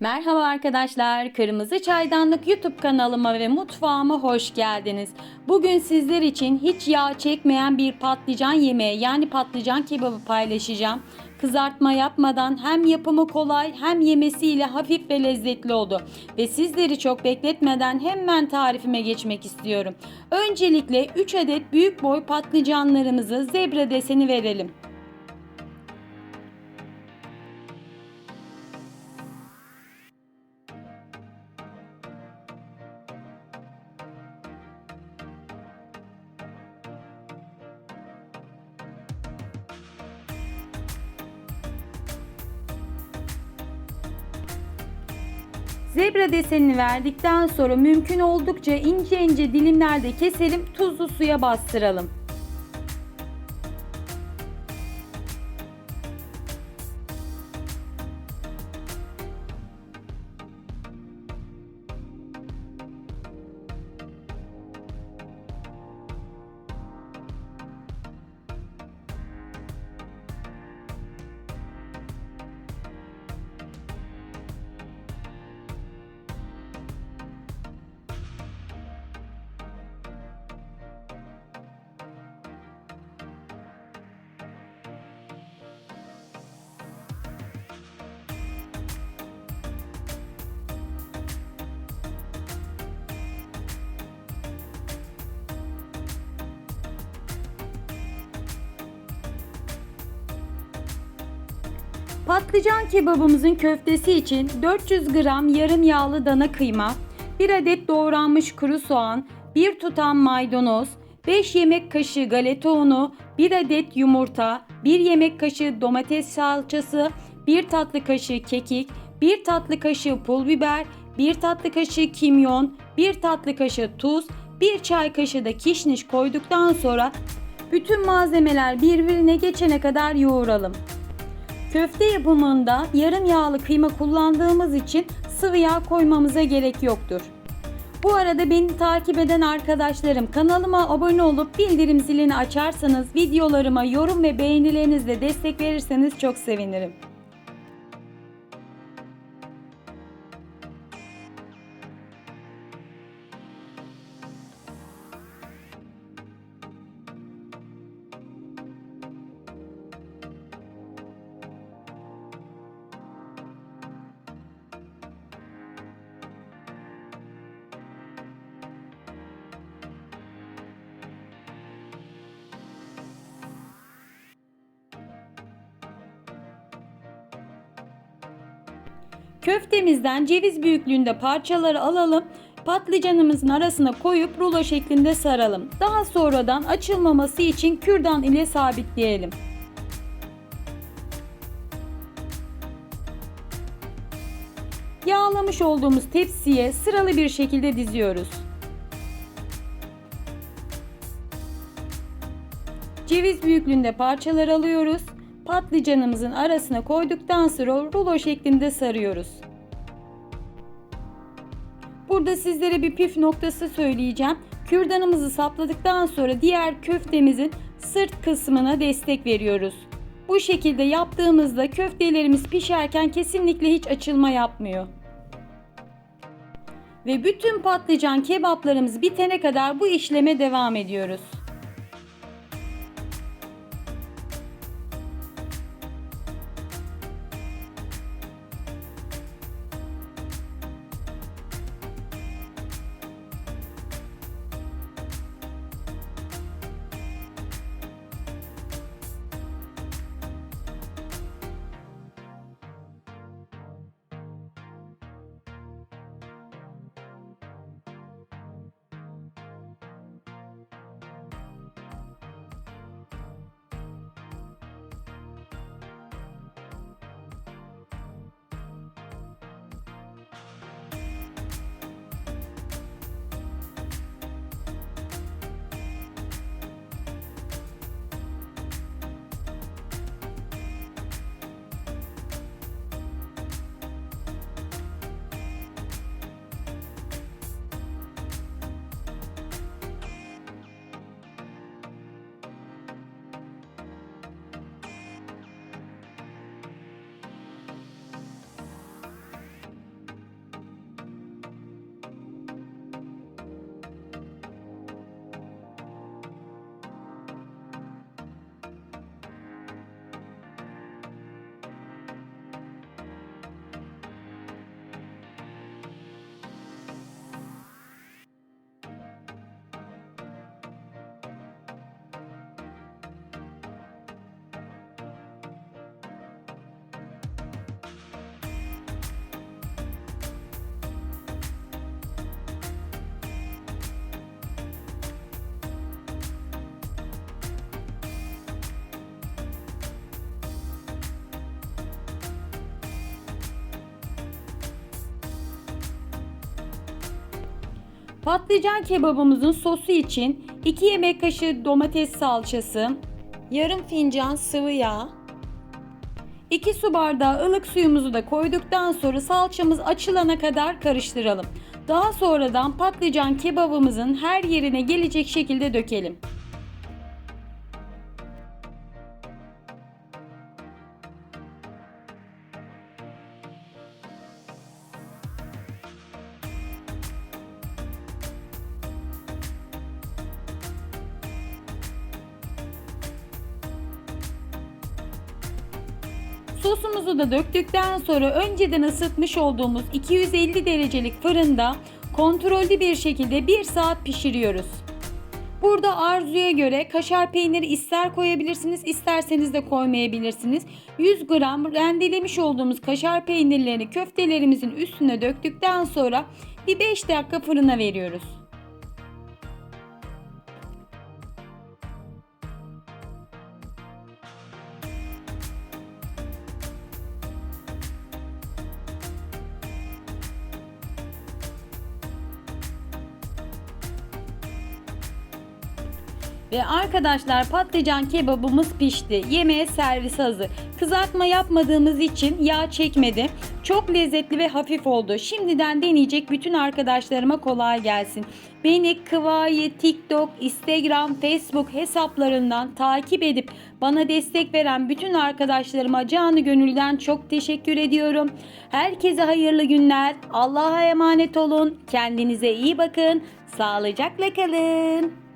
Merhaba arkadaşlar, Kırmızı Çaydanlık YouTube kanalıma ve mutfağıma hoş geldiniz. Bugün sizler için hiç yağ çekmeyen bir patlıcan yemeği yani patlıcan kebabı paylaşacağım. Kızartma yapmadan hem yapımı kolay hem yemesiyle hafif ve lezzetli oldu. Ve sizleri çok bekletmeden hemen tarifime geçmek istiyorum. Öncelikle 3 adet büyük boy patlıcanlarımızı zebra deseni verelim. Zebra desenini verdikten sonra mümkün oldukça ince ince dilimlerde keselim, tuzlu suya bastıralım. Patlıcan kebabımızın köftesi için 400 gram yarım yağlı dana kıyma, 1 adet doğranmış kuru soğan, 1 tutam maydanoz, 5 yemek kaşığı galeta unu, 1 adet yumurta, 1 yemek kaşığı domates salçası, 1 tatlı kaşığı kekik, 1 tatlı kaşığı pul biber, 1 tatlı kaşığı kimyon, 1 tatlı kaşığı tuz, 1 çay kaşığı da kişniş koyduktan sonra bütün malzemeler birbirine geçene kadar yoğuralım. Köfte yapımında yarım yağlı kıyma kullandığımız için sıvı yağ koymamıza gerek yoktur. Bu arada beni takip eden arkadaşlarım kanalıma abone olup bildirim zilini açarsanız videolarıma yorum ve beğenilerinizle destek verirseniz çok sevinirim. Köftemizden ceviz büyüklüğünde parçaları alalım. Patlıcanımızın arasına koyup rulo şeklinde saralım. Daha sonradan açılmaması için kürdan ile sabitleyelim. Yağlamış olduğumuz tepsiye sıralı bir şekilde diziyoruz. Ceviz büyüklüğünde parçalar alıyoruz. Patlıcanımızın arasına koyduktan sonra rulo şeklinde sarıyoruz. Burada sizlere bir püf noktası söyleyeceğim. Kürdanımızı sapladıktan sonra diğer köftemizin sırt kısmına destek veriyoruz. Bu şekilde yaptığımızda köftelerimiz pişerken kesinlikle hiç açılma yapmıyor. Ve bütün patlıcan kebaplarımız bitene kadar bu işleme devam ediyoruz. Patlıcan kebabımızın sosu için 2 yemek kaşığı domates salçası, yarım fincan sıvı yağ, 2 su bardağı ılık suyumuzu da koyduktan sonra salçamız açılana kadar karıştıralım. Daha sonradan patlıcan kebabımızın her yerine gelecek şekilde dökelim. Sosumuzu da döktükten sonra önceden ısıtmış olduğumuz 250 derecelik fırında kontrollü bir şekilde 1 saat pişiriyoruz. Burada arzuya göre kaşar peyniri ister koyabilirsiniz isterseniz de koymayabilirsiniz. 100 gram rendelemiş olduğumuz kaşar peynirlerini köftelerimizin üstüne döktükten sonra bir 5 dakika fırına veriyoruz. Ve arkadaşlar patlıcan kebabımız pişti. Yemeğe servis hazır. Kızartma yapmadığımız için yağ çekmedi. Çok lezzetli ve hafif oldu. Şimdiden deneyecek bütün arkadaşlarıma kolay gelsin. Beni Kıvayı, TikTok, Instagram, Facebook hesaplarından takip edip bana destek veren bütün arkadaşlarıma canı gönülden çok teşekkür ediyorum. Herkese hayırlı günler. Allah'a emanet olun. Kendinize iyi bakın. Sağlıcakla kalın.